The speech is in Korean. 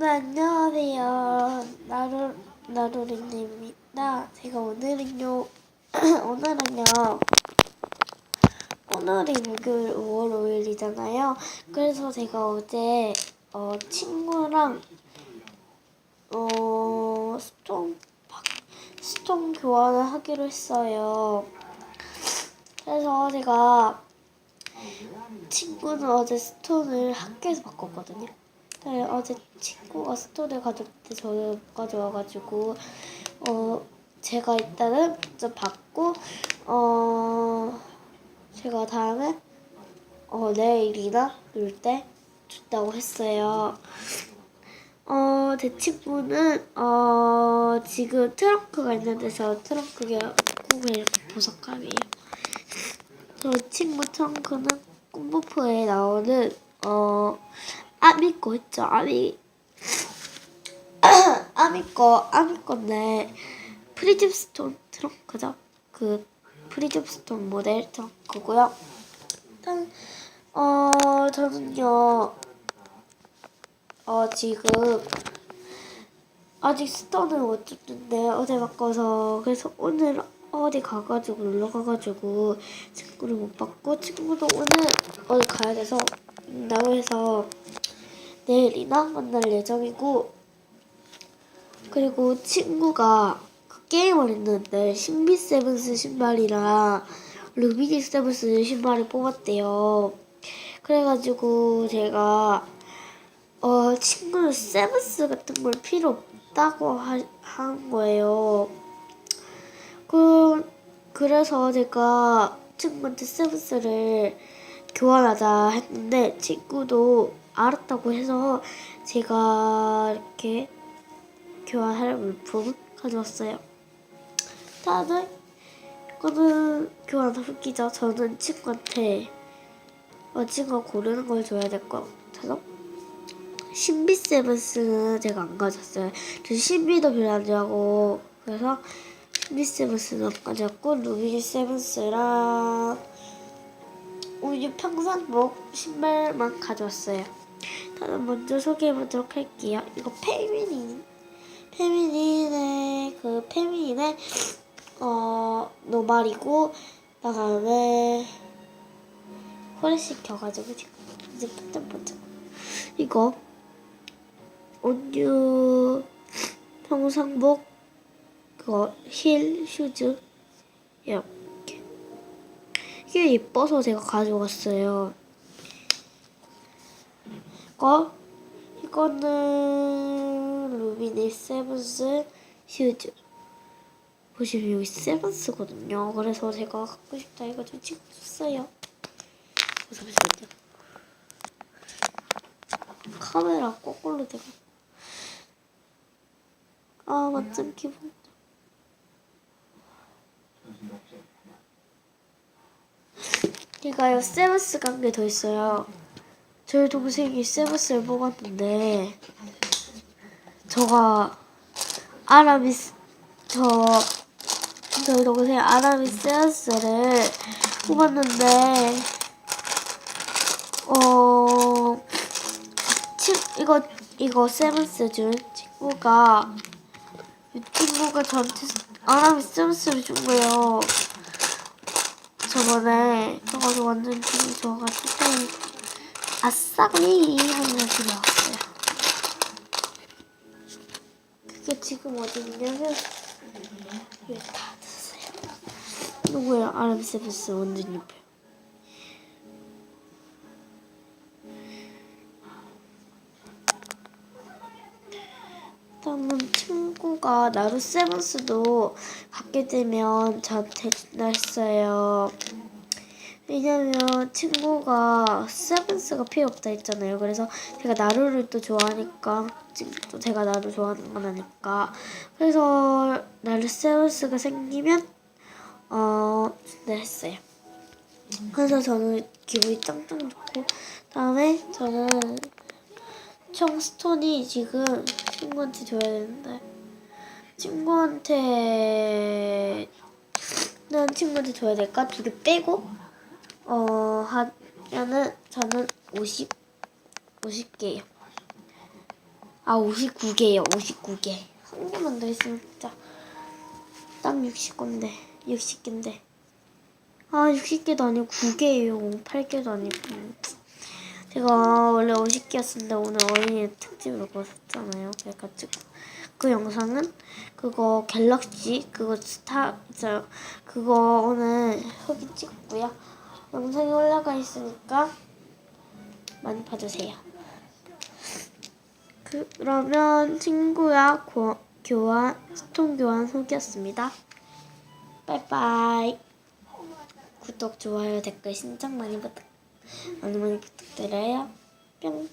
네, 안녕하세요. 나루, 나루리입니다. 제가 오늘은요, 오늘은요, 오늘이 목요일 5월 5일이잖아요. 그래서 제가 어제, 어, 친구랑, 어, 박- 스톤 교환을 하기로 했어요. 그래서 제가 친구는 어제 스톤을 학교에서 바꿨거든요. 네, 어제 친구가 스톤을 가져올 때 저를 못 가져와가지고 어 제가 일단은 먼저 받고 어 제가 다음에 어 내일이나 놀 때 준다고 했어요. 어, 제 친구는, 어, 지금 트렁크가 있는데 저 트렁크가 꿈에 이렇게 보석감이에요. 저 친구 트렁크는 꿈버프에 나오는, 어, 아미 거 있죠? 아미. 아미 거, 아미 건데, 프리즘 스톤 트렁크죠? 그, 프리즘 스톤 모델 트렁크고요. 일단, 어, 저는요, 어, 지금, 아직 스톤을 못 줬는데, 어제 바꿔서, 그래서 오늘 어디 가가지고, 놀러 가가지고, 친구를 못 봤고, 친구도 오늘 어디 가야 돼서, 나고 해서, 내일이나 만날 예정이고, 그리고 친구가 그 게임을 했는데, 신비 세븐스 신발이랑, 루비디 세븐스 신발을 뽑았대요. 그래가지고, 제가, 어, 친구는 세븐스 같은 걸 필요 없다고 하, 한 거예요. 그, 그래서 제가 친구한테 세븐스를 교환하자 했는데, 친구도 알았다고 해서 제가 이렇게 교환할 물품 가져왔어요. 다들 이거는 교환 후기죠. 저는 친구한테 어, 친구가 고르는 걸 줘야 될 것 같아서 신비 세븐스는 제가 안 가졌어요. 저 신비도 별로 안 좋아하고 그래서 신비 세븐스는 안 가졌고 루비 세븐스랑 우유 평상복 신발만 가져왔어요. 먼저 소개해보도록 할게요. 이거 페미닌 페미닌의 그 페미닌의 어 노말이고 그다음에 후레쉬 켜가지고 지금 이제 반짝반짝 이거. 온유 평상복 그거 힐 슈즈. 이렇게. 이게 예뻐서 제가 가져왔어요. 이거 이거는 루비니 세븐스 슈즈 보시면 여기 세븐스거든요. 그래서 제가 갖고 싶다 해가지고 찍어줬어요. 잠시만요. 카메라 거꾸로 대고. 아, 완전 기분. 제가요, 세븐스가 한개더 있어요. 저희 동생이 세븐스를 뽑았는데, 저가 아라미스, 저, 저희 동생 아라미 세븐스를 뽑았는데, 어, 친, 이거, 이거 세븐스 준 친구가, 이 친구가 저한테 아람이 세븐스를 준 거예요. 저번에, 저가지고 완전 기분이 좋아가지고, 아싸리! 하면서 집에 왔어요. 그게 지금 어디 있냐면, 여기 다 뜯었어요. 누구예요? 아람이 세븐스 완전 옆에. 다음은 친구가 나루 세븐스도 갖게 되면 저한테 했어요. 왜냐면 친구가 세븐스가 필요 없다 했잖아요. 그래서 제가 나루를 또 좋아하니까 또 제가 나루 좋아하는 건 아니까 그래서 나루 세븐스가 생기면 어 준다 했어요. 그래서 저는 기분이 짱짱 좋고 다음에 저는 총 스톤이 지금 친구한테 줘야 되는데 친구한테 난 친구한테 줘야 될까? 두 개 빼고 어 하면은 저는 50 50개예요. 아 59개요 59개. 한 개만 더 있으면 진짜 딱 60건데 60개인데. 아 60개도 아니고 9개예요. 8개도 아니고. 제가 원래 50개였었는데 오늘 어린이 특집으로 그거 샀잖아요. 그래가지고 그 영상은 그거 갤럭시 그거 스타 저 그거 오늘 후기 찍었고요 영상이 올라가 있으니까 많이 봐주세요 그러면 친구야 고, 교환 스톤 교환 후기였습니다. 빠이빠이. 구독 좋아요 댓글 신청 많이 부탁 많이 많이 부탁드려요. 뿅.